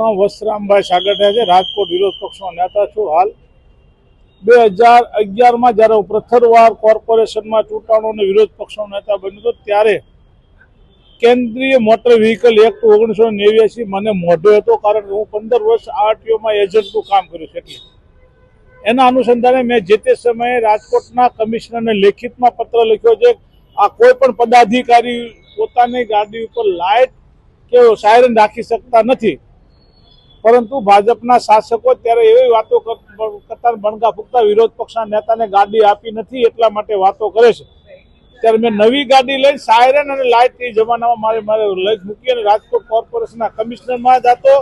નામ વસરામભાઈ સાગઠિયા છે. રાજકોટ વિરોધ પક્ષનો નેતા છું હાલ. બે હજાર અગિયારમાં જ્યારે હું પ્રથમવાર કોર્પોરેશનમાં ચૂંટાણો અને વિરોધ પક્ષનો નેતા બન્યો ત્યારે કેન્દ્રીય મોટર વ્હીકલ એક્ટ ઓગણીસો નેવ્યાસી મને મોઢો હતો કારણ કે હું પંદર વર્ષ આરટીઓમાં એજન્ટનું કામ કર્યું છે એટલે એના અનુસંધાને મેં જે તે સમયે રાજકોટના કમિશનરને લેખિતમાં પત્ર લખ્યો છે, આ કોઈ પણ પદાધિકારી પોતાની ગાડી ઉપર લાઇટ કે સાયરન રાખી શકતા નથી. પરંતુ ભાજપના શાસકો ત્યારે એવી વાતો કર- કરતા બણગા ફૂંકતા વિરોધ પક્ષના નેતાને ગાડી આપી નથી એટલા માટે વાતો કરે છે. ત્યારે મેં નવી ગાડી લઈ સાયરન અને લાઇટ એ જમાનામાં મારે મારે લઈ મૂકી અને રાજકોટ કોર્પોરેશનના કમિશનરમાં જતો,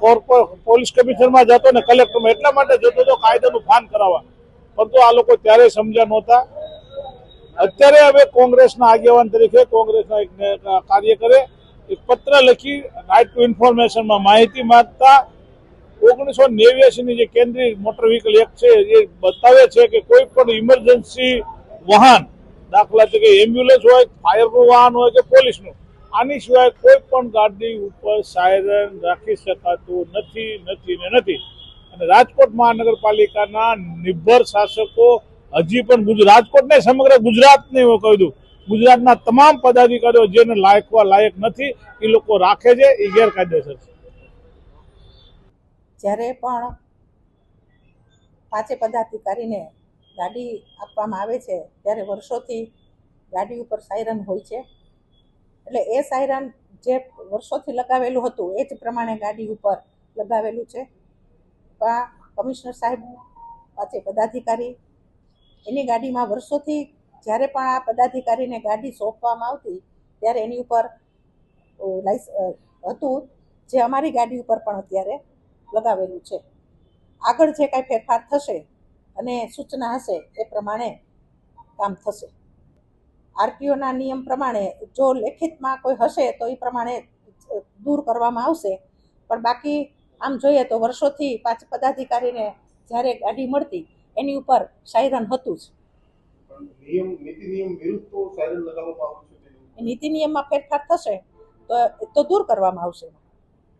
કોર્પો પોલીસ કમિશનરમાં જતો અને કલેક્ટરમાં. એટલા માટે જતો હતો કાયદાનું ભાન કરાવવા. પરંતુ આ લોકો ત્યારે સમજ્યા નહોતા. અત્યારે હવે કોંગ્રેસના આગેવાન તરીકે કોંગ્રેસના એક કાર્ય કાર્યકરે એક પત્ર લખી રાઇટ ટુ ઇન્ફોર્મેશનમાં માહિતી માંગતા ઓગણીસો નેવ્યાસીની જે કેન્દ્રીય મોટર વ્હીકલ એક્ટ છે, એ બતાવે છે કે કોઈ પણ ઇમરજન્સી વાહન, દાખલા તરીકે એમ્બ્યુલન્સ હોય ફાયરનું વાહન હોય કે પોલીસનું, આની સિવાય કોઈ પણ ગાડી ઉપર સાયરન રાખી શકાતું નથી નથી ને નથી. અને રાજકોટ મહાનગરપાલિકાના નિર્ભર શાસકો હજી પણ રાજકોટ ને સમગ્ર ગુજરાતને હું કહી દઉં ગુજરાતના તમામ પદાધિકારીઓ જેને લાયકવા લાયક નથી એ લોકો રાખે છે એ ગેરકાયદેસર છે. જ્યારે પણ પાંચે પદાધિકારીને ગાડી આપવામાં આવે છે, ત્યારે વર્ષોથી ગાડી ઉપર સાયરન હોય છે. એટલે એ સાયરન જે વર્ષોથી લગાવેલું હતું, એ જ પ્રમાણે ગાડી ઉપર લગાવેલું છે. કમિશનર સાહેબ પાછે પદાધિકારી એની ગાડીમાં વર્ષોથી જ્યારે પણ આ પદાધિકારીને ગાડી સોંપવામાં આવતી, ત્યારે એની ઉપર લાઇસ હતું જે અમારી ગાડી ઉપર પણ અત્યારે લગાવેલું છે. આગળ જે કાંઈ ફેરફાર થશે અને સૂચના હશે એ પ્રમાણે કામ થશે. આરટીઓના નિયમ પ્રમાણે જો લેખિતમાં કોઈ હશે તો એ પ્રમાણે દૂર કરવામાં આવશે. પણ બાકી આમ જોઈએ તો વર્ષોથી પાંચ પદાધિકારીને જ્યારે ગાડી મળતી, એની ઉપર સાયરન હતું જ. નિયમ, નીતિ નિયમ વિરુદ્ધ તો સાયરન લગાવવામાં આવ્યું છે નીતિ નિયમમાં ફેરફાર થશે, તો તો દૂર કરવામાં આવશે.